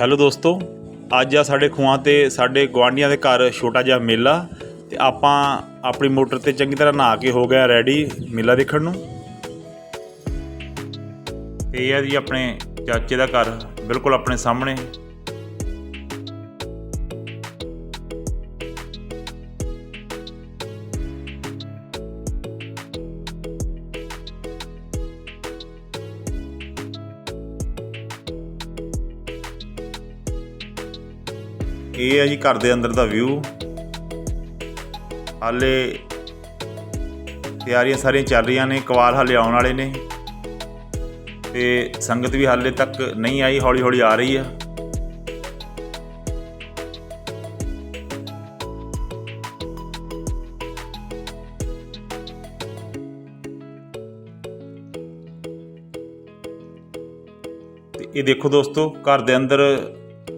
Hello ਦੋਸਤੋ, ਅੱਜ ਆ ਸਾਡੇ ਖੂਹਾਂ ਤੇ ਸਾਡੇ ਗੁਆਂਢੀਆਂ ਦੇ ਘਰ ਛੋਟਾ ਜਿਹਾ ਮੇਲਾ ਤੇ ਆਪਾਂ ਆਪਣੀ ਮੋਟਰ ਤੇ ਚੰਗੀ ਤਰ੍ਹਾਂ ਨਹਾ ਕੇ ਹੋ ਗਿਆ ਰੈਡੀ ਮੇਲਾ ਦੇਖਣ ਨੂੰ। ਤੇ ਇਹ ਆ ਜੀ ਆਪਣੇ ਚਾਚੇ ਦਾ ਘਰ, ਬਿਲਕੁਲ ਆਪਣੇ ਸਾਹਮਣੇ। ਇਹ ਹੈ ਜੀ ਘਰ ਦੇ ਅੰਦਰ ਦਾ ਵਿਊ ਹਾਲੇ ਤਿਆਰੀਆਂ ਸਾਰੀਆਂ ਚੱਲ ਰਹੀਆਂ ਨੇ, ਕਵਾਲ ਹਾਲੇ ਆਉਣ ਵਾਲੇ ਨੇ। ਤੇ ਸੰਗਤ ਵੀ ਹਾਲੇ ਤੱਕ ਨਹੀਂ ਆਈ ਹੌਲੀ ਹੌਲੀ ਆ ਰਹੀ ਆ। ਇਹ ਦੇਖੋ ਦੋਸਤੋ, ਘਰ ਦੇ ਅੰਦਰ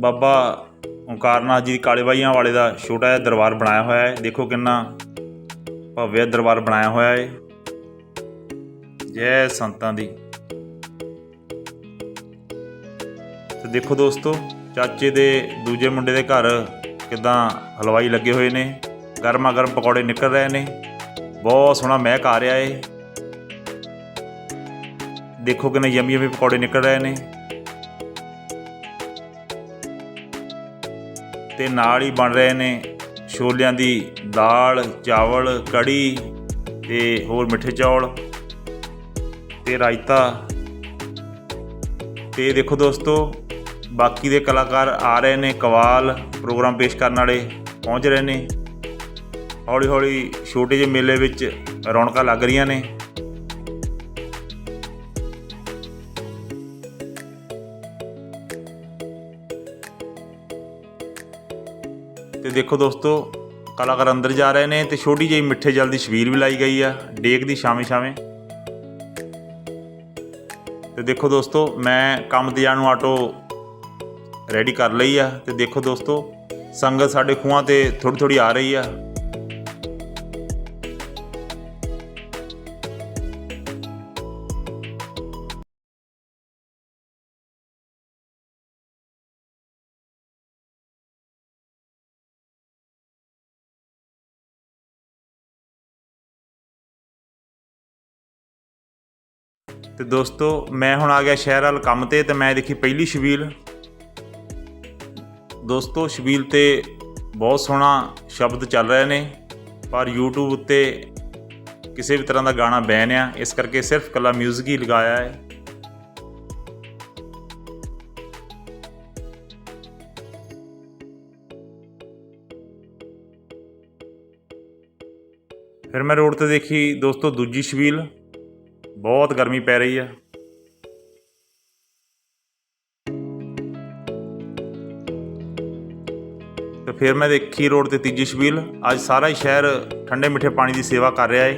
ਬਾਬਾ ਓਂਕਾਰਨਾਥ ਜੀ ਦੀ ਕਾਲੇਬਾਈਆਂ ਵਾਲੇ ਦਾ ਛੋਟਾ ਜਿਹਾ ਦਰਬਾਰ ਬਣਾਇਆ ਹੋਇਆ ਹੈ। ਦੇਖੋ ਕਿੰਨਾ ਭਵਯ ਦਰਬਾਰ ਬਣਾਇਆ ਹੋਇਆ ਹੈ। ਜੈ ਸੰਤਾਂ ਦੀ। ਤੇ ਦੇਖੋ ਦੋਸਤੋ, ਚਾਚੇ ਦੇ ਦੂਜੇ ਮੁੰਡੇ ਦੇ ਘਰ ਕਿਦਾਂ ਹਲਵਾਈ ਲੱਗੇ ਹੋਏ ਨੇ। ਗਰਮਾ ਗਰਮ ਪਕੌੜੇ ਨਿਕਲ ਰਹੇ ਨੇ। ਬਹੁਤ ਸੋਹਣਾ ਮਹਿਕ ਆ ਰਿਹਾ ਏ। ਦੇਖੋ ਕਿੰਨੇ ਯਮੀ ਯਮੀ ਪਕੌੜੇ ਨਿਕਲ ਰਹੇ ਨੇ। ਤੇ ਨਾਲ ਹੀ ਬਣ ਰਹੇ ਨੇ। ਛੋਲਿਆਂ ਦੀ ਦਾਲ, ਚਾਵਲ, ਕੜੀ ਤੇ ਹੋਰ ਮਿੱਠੇ ਚੌਲ ਤੇ ਰਾਇਤਾ। ਤੇ ਦੇਖੋ ਦੋਸਤੋ, ਬਾਕੀ ਦੇ ਕਲਾਕਾਰ ਆ ਰਹੇ ਨੇ, ਕਵਾਲ ਪ੍ਰੋਗਰਾਮ ਪੇਸ਼ ਕਰਨ ਵਾਲੇ ਪਹੁੰਚ ਰਹੇ ਨੇ। ਹੌਲੀ ਹੌਲੀ ਛੋਟੇ ਜਿਹੇ ਮੇਲੇ ਵਿੱਚ ਰੌਣਕਾਂ ਲੱਗ ਰਹੀਆਂ ਨੇ। ਦੇਖੋ ਦੋਸਤੋ, ਕਲਾਕਾਰ ਅੰਦਰ ਜਾ ਰਹੇ ਨੇ ਤੇ ਛੋਟੀ ਜਿਹੀ ਮਿੱਠੇ ਜਲ ਦੀ ਛਬੀਲ ਵੀ ਲਾਈ ਗਈ ਆ ਡੇਕ ਦੀ ਛਾਵੇਂ ਛਾਵੇਂ। ਤੇ ਦੇਖੋ ਦੋਸਤੋ, ਮੈਂ ਕੰਮ ਤੇ ਜਾਣ ਨੂੰ ਆਟੋ ਰੈਡੀ ਕਰ ਲਈ ਆ। ਤੇ ਦੇਖੋ ਦੋਸਤੋ, ਸੰਗਤ ਸਾਡੇ ਖੂਹਾਂ ਤੇ ਥੋੜੀ ਥੋੜੀ ਆ ਰਹੀ ਆ। ਤੇ ਦੋਸਤੋ, ਮੈਂ ਹੁਣ ਆ ਗਿਆ ਸ਼ਹਿਰ ਵਾਲ ਕੰਮ ਤੇ ਤੇ ਮੈਂ ਦੇਖੀ ਪਹਿਲੀ ਸ਼ਬੀਲ। ਦੋਸਤੋ, ਸ਼ਬੀਲ ਤੇ ਬਹੁਤ ਸੋਹਣਾ ਸ਼ਬਦ ਚੱਲ ਰਹੇ ਨੇ, ਪਰ YouTube ਉੱਤੇ ਕਿਸੇ ਵੀ ਤਰ੍ਹਾਂ ਦਾ ਗਾਣਾ ਬੈਨ ਆ, ਇਸ ਕਰਕੇ ਸਿਰਫ ਕੱਲਾ 뮤직 ਹੀ ਲਗਾਇਆ ਹੈ। ਫਿਰ ਮੈਂ ਰੋਡ ਤੇ ਦੇਖੀ ਦੋਸਤੋ ਦੂਜੀ ਸ਼ਬੀਲ। ਬਹੁਤ ਗਰਮੀ ਪੈ ਰਹੀ ਆ। ਤੇ ਫਿਰ ਮੈਂ ਦੇਖੀ ਰੋਡ ਤੇ ਤੀਜੀ ਛਬੀਲ ਅੱਜ ਸਾਰਾ ਹੀ ਸ਼ਹਿਰ ਠੰਡੇ ਮਿੱਠੇ ਪਾਣੀ ਦੀ ਸੇਵਾ ਕਰ ਰਿਹਾ ਏ।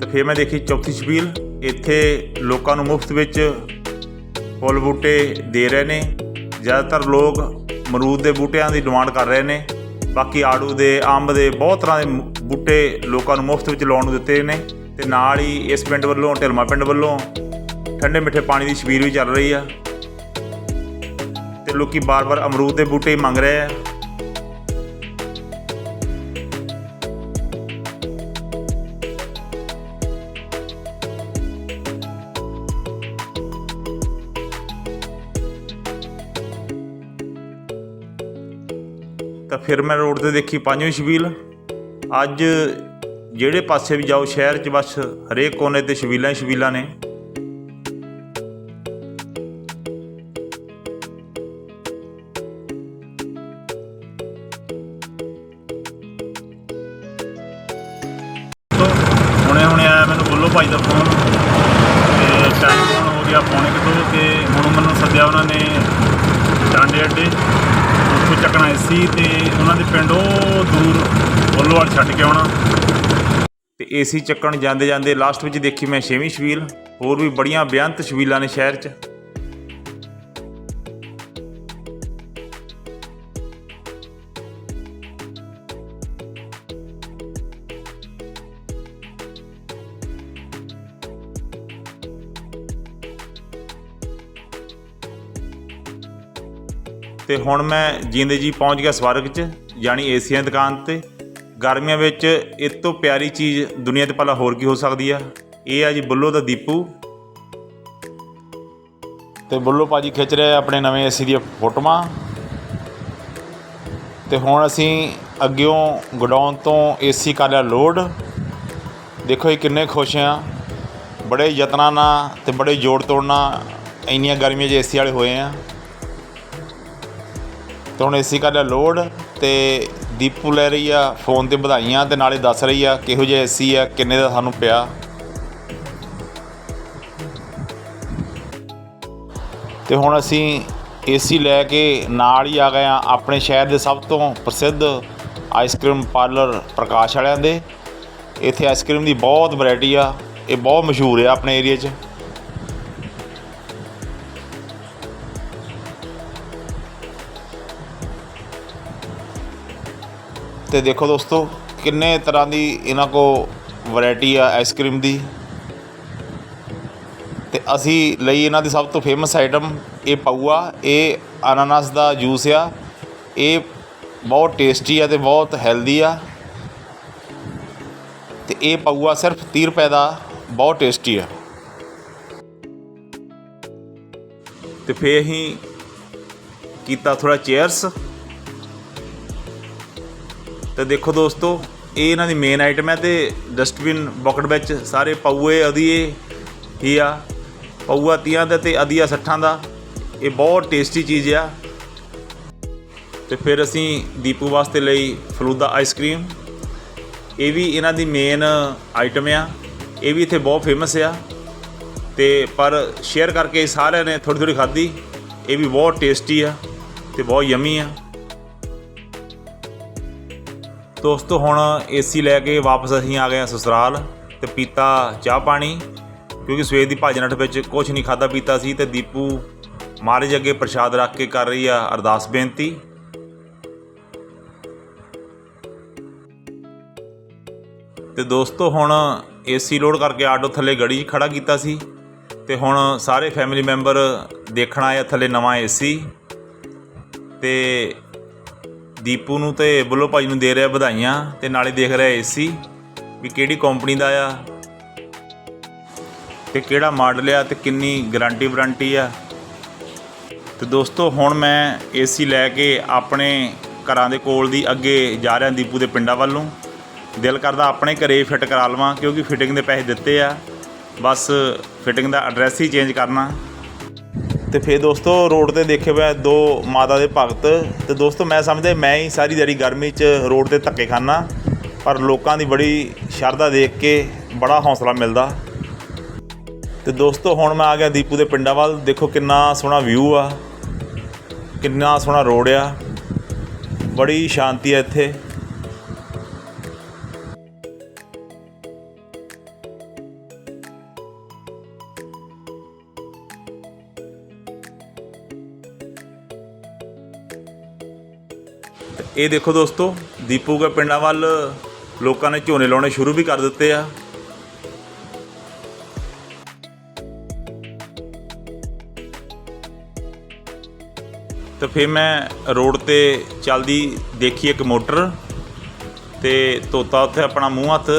ਤੇ ਫਿਰ ਮੈਂ ਦੇਖੀ ਚੌਥੀ ਛਬੀਲ ਇੱਥੇ ਲੋਕਾਂ ਨੂੰ ਮੁਫਤ ਵਿੱਚ ਫੁੱਲ ਬੂਟੇ ਦੇ ਰਹੇ ਨੇ। ਜ਼ਿਆਦਾਤਰ ਲੋਕ ਅਮਰੂਦ ਦੇ ਬੂਟਿਆਂ ਦੀ ਡਿਮਾਂਡ ਕਰ ਰਹੇ ਨੇ। ਬਾਕੀ ਆੜੂ ਦੇ, ਅੰਬ ਦੇ ਬਹੁਤ ਤਰ੍ਹਾਂ ਦੇ ਬੂਟੇ ਲੋਕਾਂ ਨੂੰ ਮੁਫਤ ਵਿੱਚ ਲਾਉਣ ਨੂੰ ਦਿੱਤੇ ਨੇ ਤੇ ਨਾਲ ਹੀ ਇਸ ਪਿੰਡ ਵੱਲੋਂ, ਢਿਲਮਾ ਪਿੰਡ ਵੱਲੋਂ ਠੰਡੇ ਮਿੱਠੇ ਪਾਣੀ ਦੀ ਛਬੀਲ ਵੀ ਚੱਲ ਰਹੀ ਆ। ਤੇ ਲੋਕੀ ਬਾਰ-ਬਾਰ ਅਮਰੂਦ ਦੇ ਬੂਟੇ ਹੀ ਮੰਗ ਰਹੇ ਆ। ਫਿਰ ਮੈਂ ਰੋਡ ਤੇ ਦੇਖੀ ਪੰਜਵੀਂ ਛਬੀਲ ਅੱਜ ਜਿਹੜੇ ਪਾਸੇ ਵੀ ਜਾਓ, ਸ਼ਹਿਰ 'ਚ ਬਸ ਹਰੇਕ ਕੋਨੇ ਤੇ ਛਬੀਲਾਂ ਹੀ ਛਬੀਲਾਂ ਨੇ। ਹੁਣੇ ਹੁਣੇ ਆਇਆ ਮੈਨੂੰ ਬੋਲੋ ਭਾਈ ਦਾ ਫੋਨ। ਤੇ ਟਾਈਮ ਹੋ ਗਿਆ, ਪੌਣੇ ਕੁ ਦੋ ਤੇ ਹੁਣ ਮੈਨੂੰ ਸੱਦਿਆ ਉਹਨਾਂ ਨੇ ਡਾਂਡੇ ਅੱਡੇ। ਉੱਥੋਂ ਚੱਕਣਾ ਸੀ ਤੇ ਉਹਨਾਂ ਦੇ ਪਿੰਡ ਉਹ ਦੂਰ ਬੋਲੋਵਾਲ ਛੱਡ ਕੇ ਆਉਣਾ। ਤੇ ਏਸੀ ਚੱਕਣ ਜਾਂਦੇ ਜਾਂਦੇ ਲਾਸਟ ਵਿੱਚ ਦੇਖੀ ਮੈਂ ਛੇਵੀਂ ਛਬੀਲ, ਹੋਰ ਵੀ ਬੜੀਆਂ ਬੇਅੰਤ ਛਬੀਲਾਂ ਨੇ ਸ਼ਹਿਰ 'ਚ। ਤੇ ਹੁਣ ਮੈਂ ਜਿੰਦੇ ਜੀ ਪਹੁੰਚ ਗਿਆ ਸਵਰਗ 'ਚ, ਯਾਨੀ ਏਸੀਆਂ ਦੁਕਾਨ ਤੇ। ਗਰਮੀਆਂ ਵਿੱਚ ਇਸ ਤੋਂ ਪਿਆਰੀ ਚੀਜ਼ ਦੁਨੀਆ ਤੇ ਭਲਾ ਹੋਰ ਕੀ ਹੋ ਸਕਦੀ ਆ? ਇਹ ਆ ਜੀ ਬੁੱਲੋ ਦਾ ਦੀਪੂ। ਤੇ ਬੁੱਲੋ ਭਾਜੀ ਖਿੱਚ ਰਿਹਾ ਆਪਣੇ ਨਵੇਂ ਏਸੀ ਦੀਆਂ ਫੋਟੋਆਂ। ਤੇ ਹੁਣ ਅਸੀਂ ਅੱਗਿਓਂ ਗੋਡਾਊਨ ਤੋਂ ਏਸੀ ਕਰ ਲਿਆ ਲੋਡ। ਦੇਖੋ ਇਹ ਕਿੰਨੇ ਖੁਸ਼ ਆ। ਬੜੇ ਯਤਨਾਂ ਨਾਲ ਤੇ ਬੜੇ ਜੋੜ ਤੋੜ ਨਾਲ ਇੰਨੀਆਂ ਗਰਮੀਆਂ 'ਚ ਏਸੀ ਵਾਲੇ ਹੋਏ ਆ। ਤੇ ਹੁਣ ਏਸੀ ਕਰ ਲਿਆ ਲੋਡ ਤੇ ਦੀਪੂ ਲੈ ਰਹੀ ਆ ਫੋਨ ਤੇ ਵਧਾਈਆਂ ਤੇ ਨਾਲੇ ਦੱਸ ਰਹੀ ਆ ਕਿਹੋ ਜਿਹਾ ਏਸੀ ਆ, ਕਿੰਨੇ ਦਾ ਸਾਨੂੰ ਪਿਆ। ਤੇ ਹੁਣ ਅਸੀਂ ਏਸੀ ਲੈ ਕੇ ਨਾਲ ਹੀ ਆ ਗਏ ਆ, ਆਪਣੇ ਸ਼ਹਿਰ ਦੇ ਸਭ ਤੋਂ ਪ੍ਰਸਿੱਧ ਆਈਸਕ੍ਰੀਮ ਪਾਰਲਰ ਪ੍ਰਕਾਸ਼ ਵਾਲਿਆਂ ਦੇ। ਇੱਥੇ ਆਈਸਕ੍ਰੀਮ ਦੀ ਬਹੁਤ ਵੈਰਾਈਟੀ ਆ, ਇਹ ਬਹੁਤ ਮਸ਼ਹੂਰ ਆ ਆਪਣੇ ਏਰੀਆ 'ਚ। ਤੇ ਦੇਖੋ ਦੋਸਤੋ, ਕਿੰਨੇ ਤਰ੍ਹਾਂ ਦੀ ਇਹਨਾਂ ਕੋ ਵੈਰਾਈਟੀ ਆ ਆਈਸਕ੍ਰੀਮ ਦੀ। ਤੇ ਅਸੀਂ ਲਈ ਇਹਨਾਂ ਦੀ ਸਭ ਤੋਂ ਫੇਮਸ ਆਈਟਮ ਇਹ ਪਾਊਆ, ਇਹ ਅਨਾਨਾਸ ਦਾ ਜੂਸ ਆ। ਇਹ ਬਹੁਤ ਟੇਸਟੀ ਆ ਤੇ ਬਹੁਤ ਹੈਲਦੀ ਆ। ਤੇ ਇਹ ਪਾਊਆ ਸਿਰਫ 30 ਰੁਪਏ ਦਾ, ਬਹੁਤ ਟੇਸਟੀ ਆ। ਤੇ ਫੇਰ ਅਸੀਂ ਕੀਤਾ ਥੋੜਾ ਚੇਅਰਸ ਤੇ ਦੇਖੋ ਦੋਸਤੋ, ਇਹ ਇਹਨਾਂ ਦੀ ਮੇਨ ਆਈਟਮ ਹੈ ਤੇ ਡਸਟਬਿਨ ਬਕਟ ਵਿੱਚ ਸਾਰੇ ਪਊਏ, ਅਧੀਏ ਹੀ ਆ। ਪਊਆ ਤੀਆਂ ਦਾ ਤੇ ਅਧੀਆ ਸੱਠਾਂ ਦਾ। ਇਹ ਬਹੁਤ ਟੇਸਟੀ ਚੀਜ਼ ਆ। ਤੇ ਫਿਰ ਅਸੀਂ ਦੀਪੂ ਵਾਸਤੇ ਲਈ ਫਲੂਦਾ ਆਈਸਕ੍ਰੀਮ ਇਹ ਵੀ ਇਹਨਾਂ ਦੀ ਮੇਨ ਆਈਟਮ ਆ। ਇਹ ਵੀ ਇੱਥੇ ਬਹੁਤ ਫੇਮਸ ਆ। ਤੇ ਪਰ ਸ਼ੇਅਰ ਕਰਕੇ ਸਾਰਿਆਂ ਨੇ ਥੋੜੀ ਥੋੜੀ ਖਾਧੀ। ਇਹ ਵੀ ਬਹੁਤ ਟੇਸਟੀ ਆ ਤੇ ਬਹੁਤ ਯਮੀ ਆ। ਦੋਸਤੋ, ਹੁਣ ਏਸੀ ਲੈ ਕੇ ਵਾਪਸ ਅਸੀਂ ਆ ਗਏ ਹਾਂ ਸਸੁਰਾਲ ਤੇ ਪੀਤਾ ਚਾਹ ਪਾਣੀ, ਕਿਉਂਕਿ ਸਵੇਰ ਦੀ ਭੱਜ ਨੱਠ ਵਿੱਚ ਕੁਝ ਨਹੀਂ ਖਾਦਾ ਪੀਤਾ ਸੀ ਤੇ ਦੀਪੂ ਮਹਾਰਾਜ ਅੱਗੇ ਪ੍ਰਸ਼ਾਦ ਰੱਖ ਕੇ ਕਰ ਰਹੀ ਆ ਅਰਦਾਸ ਬੇਨਤੀ। ਤੇ ਦੋਸਤੋ, ਹੁਣ ਏਸੀ ਲੋਡ ਕਰਕੇ ਆਟੋ ਥੱਲੇ ਗੜੀ 'ਚ ਖੜਾ ਕੀਤਾ ਸੀ ਤੇ ਹੁਣ ਸਾਰੇ ਫੈਮਿਲੀ ਮੈਂਬਰ ਦੇਖਣ ਆਏ ਥੱਲੇ ਨਵਾਂ ਏਸੀ ਤੇ ਦੀਪੂ ਨੂੰ ਤੇ ਬੁੱਲੋ ਭਾਈ ਨੂੰ ਦੇ ਰਿਹਾ ਵਧਾਈਆਂ ਤੇ ਨਾਲੇ ਦੇਖ ਰਿਹਾ ਏਸੀ ਵੀ ਕਿਹੜੀ ਕੰਪਨੀ ਦਾ ਆ ਤੇ ਕਿਹੜਾ ਮਾਡਲ ਆ ਤੇ ਕਿੰਨੀ ਗਾਰੰਟੀ ਵਾਰੰਟੀ ਆ। ਤੇ ਦੋਸਤੋ, ਹੁਣ ਮੈਂ ਏਸੀ ਲੈ ਕੇ ਆਪਣੇ ਘਰਾਂ ਦੇ ਕੋਲ ਦੀ ਅੱਗੇ ਜਾ ਰਿਹਾ ਦੀਪੂ ਦੇ ਪਿੰਡਾਂ ਵੱਲੋਂ। ਦਿਲ ਕਰਦਾ ਆਪਣੇ ਘਰੇ ਫਿੱਟ ਕਰਾ ਲਵਾਂ ਕਿਉਂਕਿ ਫਿਟਿੰਗ ਦੇ ਪੈਸੇ ਦਿੱਤੇ ਆ। ਬਸ ਫਿਟਿੰਗ ਦਾ ਐਡਰੈਸ ਹੀ ਚੇਂਜ ਕਰਨਾ। ਤੇ ਫਿਰ ਦੋਸਤੋ ਰੋਡ ਤੇ ਦੇਖੇ ਹੋਏ ਦੋ ਮਾਤਾ ਦੇ ਭਗਤ ਤੇ ਦੋਸਤੋ ਮੈਂ ਸਮਝਦਾ ਮੈਂ ਹੀ ਸਾਰੀ ਦਿਹਾੜੀ ਗਰਮੀ 'ਚ ਰੋਡ ਤੇ ਧੱਕੇ ਖਾਨਾ ਪਰ ਲੋਕਾਂ ਦੀ ਬੜੀ ਸ਼ਰਧਾ ਦੇਖ ਕੇ ਬੜਾ ਹੌਸਲਾ ਮਿਲਦਾ। ਤੇ ਦੋਸਤੋ ਹੁਣ ਮੈਂ ਆ ਗਿਆ ਦੀਪੂ ਦੇ ਪਿੰਡਾਂ ਵੱਲ, ਦੇਖੋ ਕਿੰਨਾ ਸੋਹਣਾ ਵਿਊ ਆ, ਕਿੰਨਾ ਸੋਹਣਾ ਰੋਡ ਆ, ਬੜੀ ਸ਼ਾਂਤੀ ਆ ਇੱਥੇ। ਤੇ ਇਹ ਦੇਖੋ ਦੋਸਤੋ, ਦੀਪੂ ਪਿੰਡਾਂ ਵੱਲ ਲੋਕਾਂ ਨੇ ਝੋਨੇ ਲਾਉਣੇ ਸ਼ੁਰੂ ਵੀ ਕਰ ਦਿੱਤੇ ਆ। ਤੇ ਫਿਰ ਮੈਂ ਰੋਡ ਤੇ ਚੱਲਦੀ ਦੇਖੀ ਇੱਕ ਮੋਟਰ ਤੇ ਤੋਤਾ ਉੱਥੇ ਆਪਣਾ ਮੂੰਹ ਹੱਥ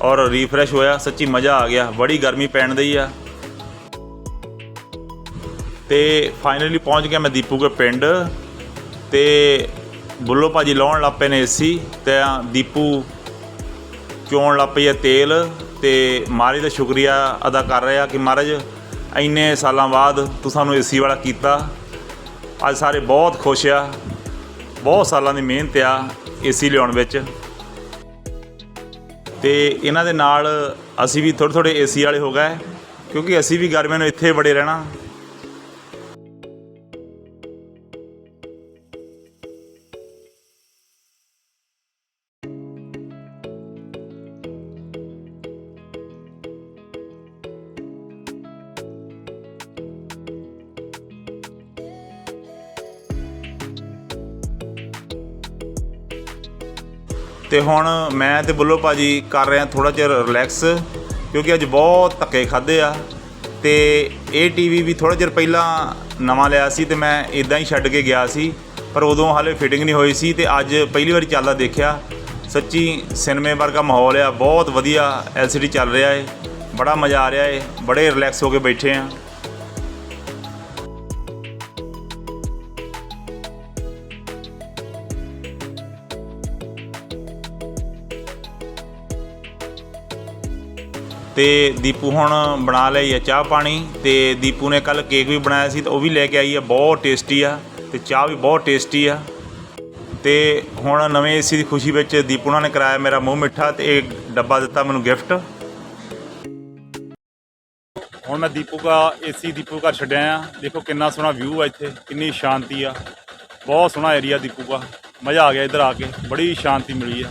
ਔਰ ਰੀਫਰੈਸ਼ ਹੋਇਆ, ਸੱਚੀ ਮਜ਼ਾ ਆ ਗਿਆ, ਬੜੀ ਗਰਮੀ ਪੈਣ ਦੀ ਆ। ਤੇ ਫਾਈਨਲੀ ਪਹੁੰਚ ਗਿਆ ਮੈਂ ਦੀਪੂ ਕੇ ਪਿੰਡ ਤੇ ਬੁੱਲੋ ਭਾਜੀ ਲਾਉਣ ਲੱਗ ਪਏ ਨੇ ਏਸੀ ਤੇ ਦੀਪੂ ਚੋਣ ਲੱਗ ਪਈ ਹੈ ਤੇਲ ਤੇ ਮਹਾਰਾਜ ਦਾ ਸ਼ੁਕਰੀਆ ਅਦਾ ਕਰ ਰਿਹਾ ਕਿ ਮਹਾਰਾਜ ਇੰਨੇ ਸਾਲਾਂ ਬਾਅਦ ਤੂੰ ਸਾਨੂੰ ਏਸੀ ਵਾਲਾ ਕੀਤਾ। ਅੱਜ ਸਾਰੇ ਬਹੁਤ ਖੁਸ਼ ਆ। ਬਹੁਤ ਸਾਲਾਂ ਦੀ ਮਿਹਨਤ ਆ ਏਸੀ ਲਿਆਉਣ ਵਿੱਚ। ਤੇ ਇਹਨਾਂ ਦੇ ਨਾਲ ਅਸੀਂ ਵੀ ਥੋੜ੍ਹੇ ਥੋੜ੍ਹੇ ਏਸੀ ਵਾਲੇ ਹੋ ਗਏ, ਕਿਉਂਕਿ ਅਸੀਂ ਵੀ ਗਰਮੀਆਂ ਨੂੰ ਇੱਥੇ ਬੜੇ ਰਹਿਣਾ। ਤੇ ਹੁਣ ਮੈਂ ਤੇ ਬੁੱਲੋ ਭਾਜੀ ਕਰ ਰਹੇ ਹਾਂ ਥੋੜਾ ਜਿਹਾ ਰਿਲੈਕਸ ਕਿਉਂਕਿ ਅੱਜ ਬਹੁਤ ਧੱਕੇ ਖਾਦੇ ਆ ਤੇ ਇਹ ਟੀਵੀ ਵੀ ਥੋੜਾ ਚਿਰ ਪਹਿਲਾਂ ਨਵਾਂ ਲਿਆ ਸੀ ਤੇ ਮੈਂ ਇਦਾਂ ਹੀ ਛੱਡ ਕੇ ਗਿਆ ਸੀ, ਪਰ ਉਦੋਂ ਹਾਲੇ ਫਿਟਿੰਗ ਨਹੀਂ ਹੋਈ ਸੀ ਤੇ ਅੱਜ ਪਹਿਲੀ ਵਾਰੀ ਚੱਲਦਾ ਦੇਖਿਆ। ਸੱਚੀ ਸਿਨੇਮੇ ਵਰਗਾ ਮਾਹੌਲ ਆ, ਬਹੁਤ ਵਧੀਆ LCD ਚੱਲ ਰਿਹਾ ਏ, ਬੜਾ ਮਜ਼ਾ ਆ ਰਿਹਾ ਏ, ਬੜੇ ਰਿਲੈਕਸ ਹੋ ਕੇ ਬੈਠੇ ਆ। ਤੇ ਦੀਪੂ ਹੁਣ ਬਣਾ ਲਈ ਆ ਚਾਹ ਪਾਣੀ ਤੇ ਦੀਪੂ ਨੇ ਕੱਲ ਕੇਕ ਵੀ ਬਣਾਇਆ ਸੀ ਤੇ ਉਹ ਵੀ ਲੈ ਕੇ ਆਈ ਆ ਬਹੁਤ ਟੇਸਟੀ ਆ ਤੇ ਚਾਹ ਵੀ ਬਹੁਤ ਟੇਸਟੀ ਆ। ਤੇ ਹੁਣ ਨਵੇਂ ਏਸੀ ਦੀ ਖੁਸ਼ੀ ਵਿੱਚ ਦੀਪੂ ਉਹਨਾਂ ਨੇ ਕਰਾਇਆ ਮੇਰਾ ਮੂੰਹ ਮਿੱਠਾ ਤੇ ਇਹ ਡੱਬਾ ਦਿੱਤਾ ਮੈਨੂੰ ਗਿਫਟ। ਹੁਣ ਮੈਂ ਦੀਪੂ ਦਾ ਏਸੀ ਦੀਪੂ ਘਰ ਛੱਡਿਆ ਆ। ਦੇਖੋ ਕਿੰਨਾ ਸੋਹਣਾ ਵਿਊ ਆ ਇੱਥੇ, ਕਿੰਨੀ ਸ਼ਾਂਤੀ ਆ। ਬਹੁਤ ਸੋਹਣਾ ਏਰੀਆ ਦੀਪੂ ਦਾ। ਮਜ਼ਾ ਆ ਗਿਆ ਇੱਧਰ ਆ ਕੇ, ਬੜੀ ਸ਼ਾਂਤੀ ਮਿਲੀ ਆ।